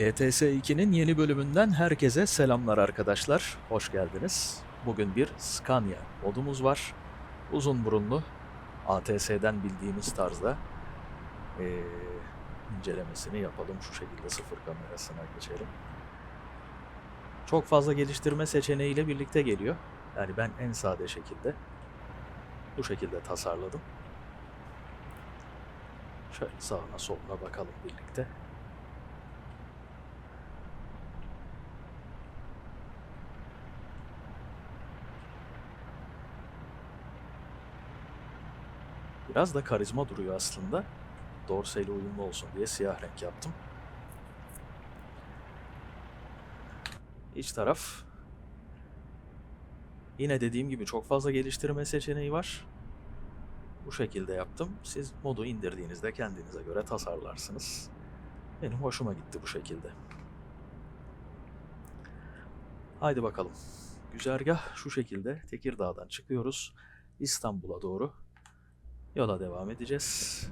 ETS 2'nin yeni bölümünden herkese selamlar arkadaşlar. Hoş geldiniz. Bugün bir Scania modumuz var. Uzun burunlu ATS'den bildiğimiz tarzda ee, incelemesini yapalım. Şu şekilde sıfır kamerasına geçelim. Çok fazla geliştirme seçeneğiyle birlikte geliyor. Yani ben en sade şekilde bu şekilde tasarladım. Şöyle sağına soluna bakalım birlikte. Biraz da karizma duruyor aslında. Dorseyle uyumlu olsun diye siyah renk yaptım. İç taraf. Yine dediğim gibi çok fazla geliştirme seçeneği var. Bu şekilde yaptım. Siz modu indirdiğinizde kendinize göre tasarlarsınız. Benim hoşuma gitti bu şekilde. Haydi bakalım. Güzergah şu şekilde. Tekirdağ'dan çıkıyoruz. İstanbul'a doğru yola devam edeceğiz.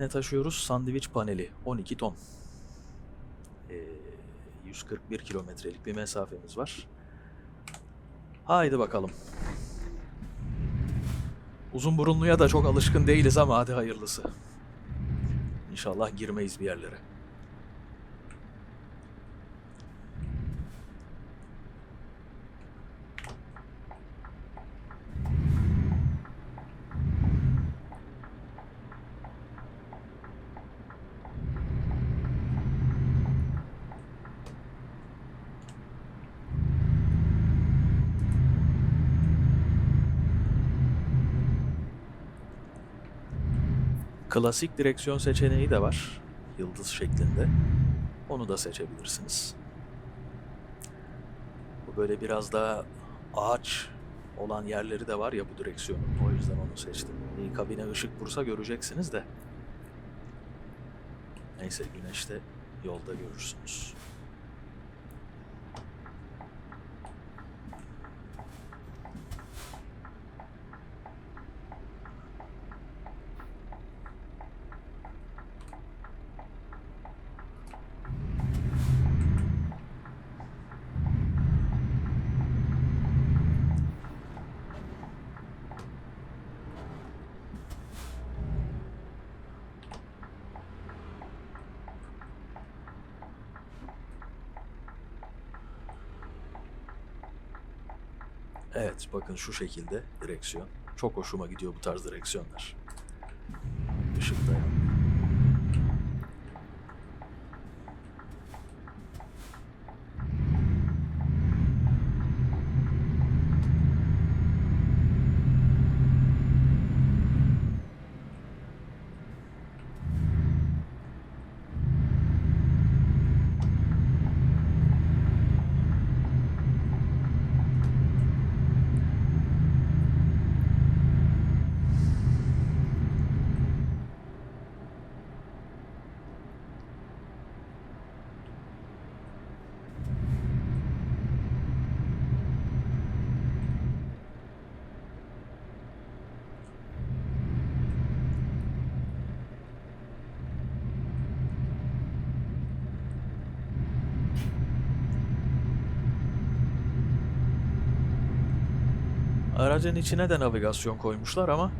Ne taşıyoruz? Sandviç paneli 12 ton. Ee, 141 kilometrelik bir mesafemiz var. Haydi bakalım. Uzun burunluya da çok alışkın değiliz ama hadi hayırlısı. İnşallah girmeyiz bir yerlere. Klasik direksiyon seçeneği de var. Yıldız şeklinde. Onu da seçebilirsiniz. Bu böyle biraz daha ağaç olan yerleri de var ya bu direksiyonun. O yüzden onu seçtim. İyi kabine ışık vursa göreceksiniz de. Neyse güneşte yolda görürsünüz. Evet bakın şu şekilde direksiyon. Çok hoşuma gidiyor bu tarz direksiyonlar. Işıkta Aracın içine de navigasyon koymuşlar ama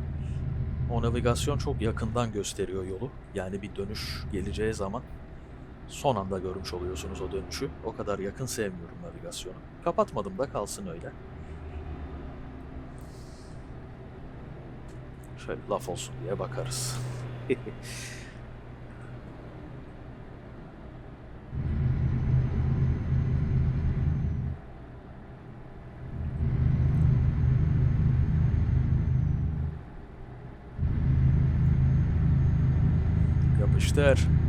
o navigasyon çok yakından gösteriyor yolu. Yani bir dönüş geleceği zaman son anda görmüş oluyorsunuz o dönüşü. O kadar yakın sevmiyorum navigasyonu. Kapatmadım da kalsın öyle. Şöyle laf olsun diye bakarız. Yapıştır.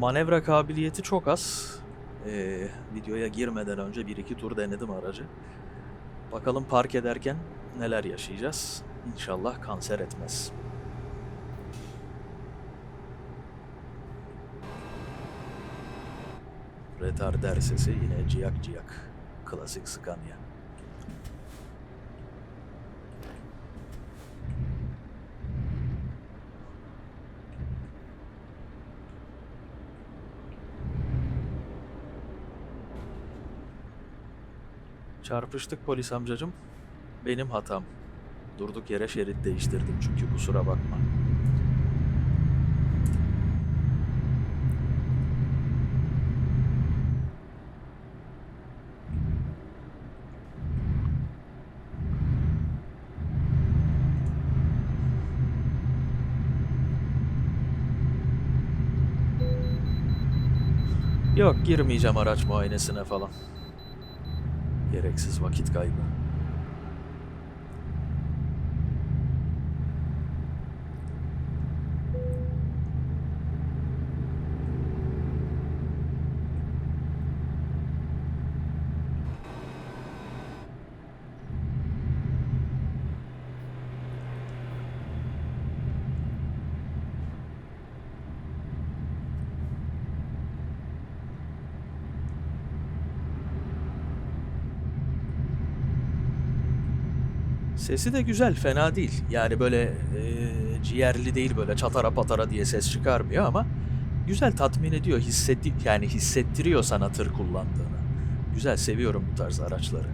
Manevra kabiliyeti çok az. Ee, videoya girmeden önce bir iki tur denedim aracı. Bakalım park ederken neler yaşayacağız. İnşallah kanser etmez. Retarder sesi yine ciyak ciyak. Klasik Scania. Çarpıştık polis amcacım. Benim hatam. Durduk yere şerit değiştirdim çünkü kusura bakma. Yok girmeyeceğim araç muayenesine falan. Gereksiz vakit kaybı. Sesi de güzel, fena değil. Yani böyle e, ciğerli değil böyle çatara patara diye ses çıkarmıyor ama güzel tatmin ediyor, hissetti yani hissettiriyor sana tır kullandığını. Güzel, seviyorum bu tarz araçları.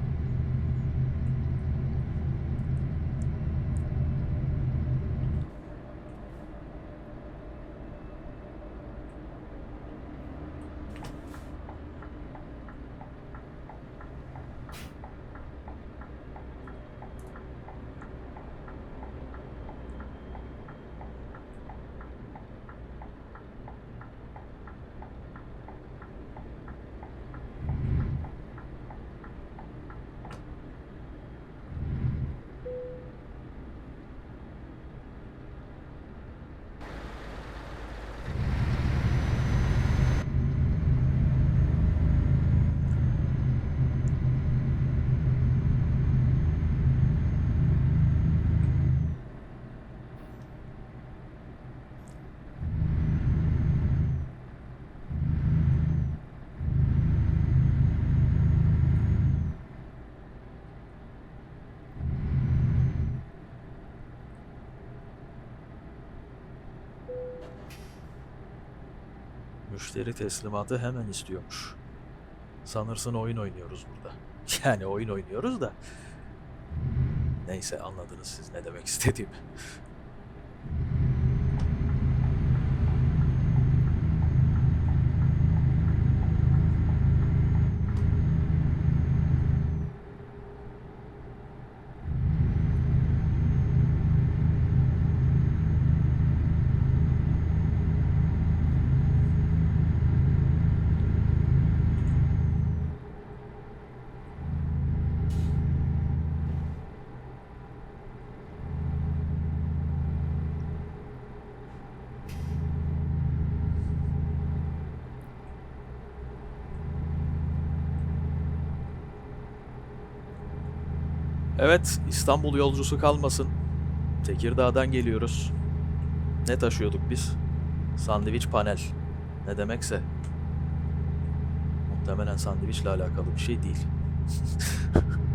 Müşteri teslimatı hemen istiyormuş. Sanırsın oyun oynuyoruz burada. Yani oyun oynuyoruz da. Neyse anladınız siz ne demek istediğimi. Evet, İstanbul yolcusu kalmasın. Tekirdağ'dan geliyoruz. Ne taşıyorduk biz? Sandviç panel. Ne demekse. Muhtemelen sandviçle alakalı bir şey değil.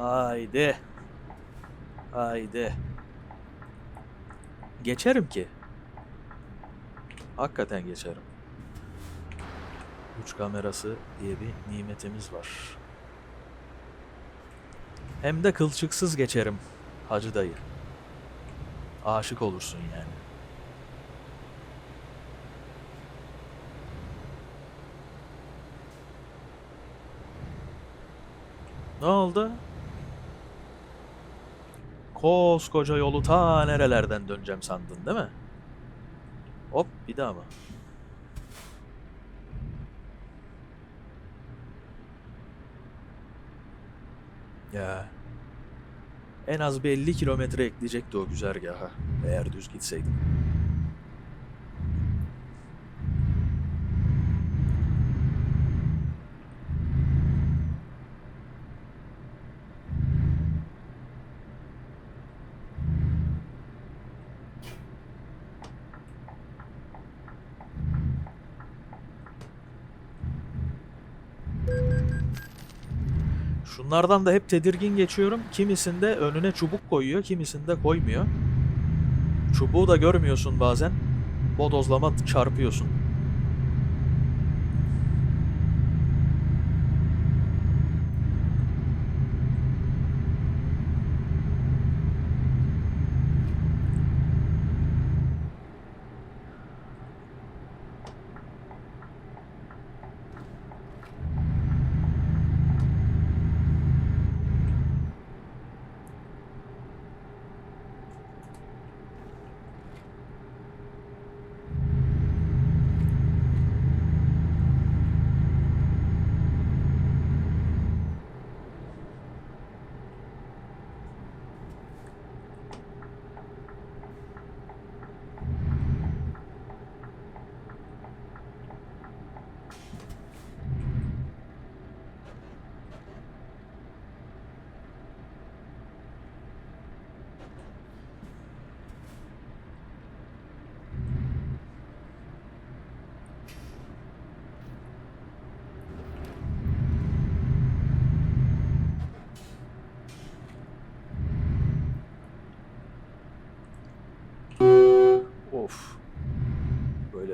Haydi. Haydi. Geçerim ki. Hakikaten geçerim. Uç kamerası diye bir nimetimiz var. Hem de kılçıksız geçerim Hacı dayı. Aşık olursun yani. Ne oldu? Koskoca yolu ta nerelerden döneceğim sandın değil mi? Hop bir daha mı? Ya. En az bir 50 kilometre ekleyecekti o güzergaha. Eğer düz gitseydim. Şunlardan da hep tedirgin geçiyorum. Kimisinde önüne çubuk koyuyor, kimisinde koymuyor. Çubuğu da görmüyorsun bazen. Bodozlama çarpıyorsun.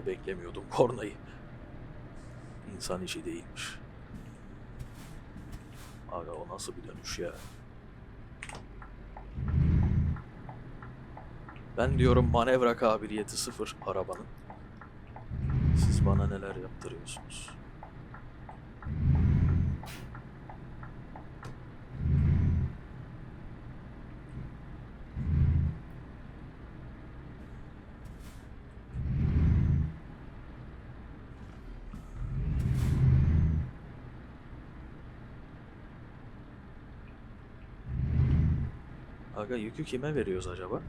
Beklemiyordum kornayı. İnsan işi değilmiş. Aga o nasıl bir dönüş ya? Ben diyorum manevra kabiliyeti sıfır arabanın. Siz bana neler yaptırıyorsunuz? Aga yükü kime veriyoruz acaba?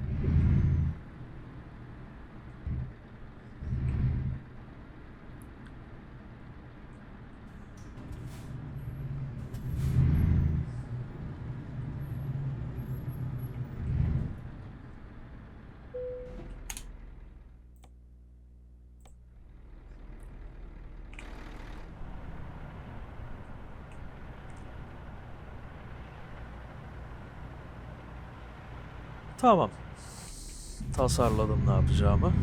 Tamam. Tasarladım ne yapacağımı.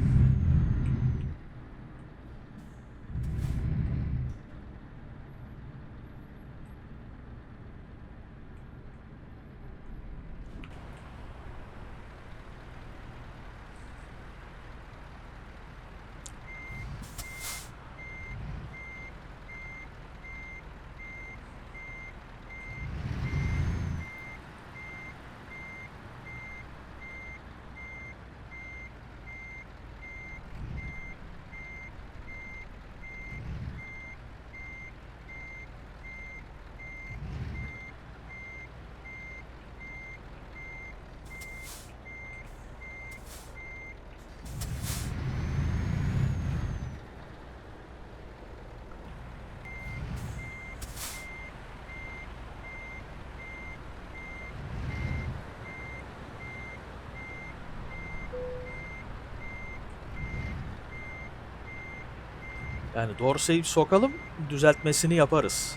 Yani Dorsey'i sokalım, düzeltmesini yaparız.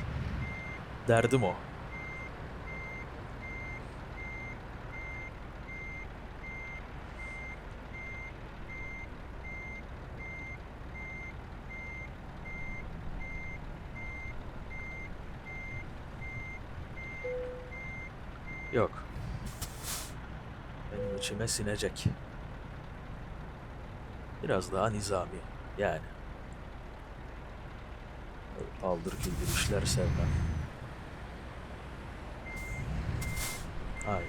Derdim o. Yok. Benim içime sinecek. Biraz daha nizami. Yani. Paldır küldür işler sevmem. Aynen.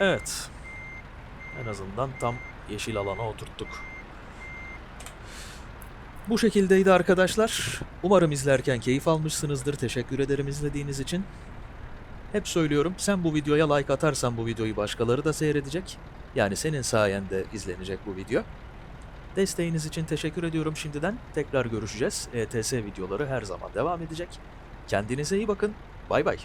Evet. En azından tam yeşil alana oturttuk. Bu şekildeydi arkadaşlar. Umarım izlerken keyif almışsınızdır. Teşekkür ederim izlediğiniz için. Hep söylüyorum sen bu videoya like atarsan bu videoyu başkaları da seyredecek. Yani senin sayende izlenecek bu video. Desteğiniz için teşekkür ediyorum şimdiden. Tekrar görüşeceğiz. ETS videoları her zaman devam edecek. Kendinize iyi bakın. Bay bay.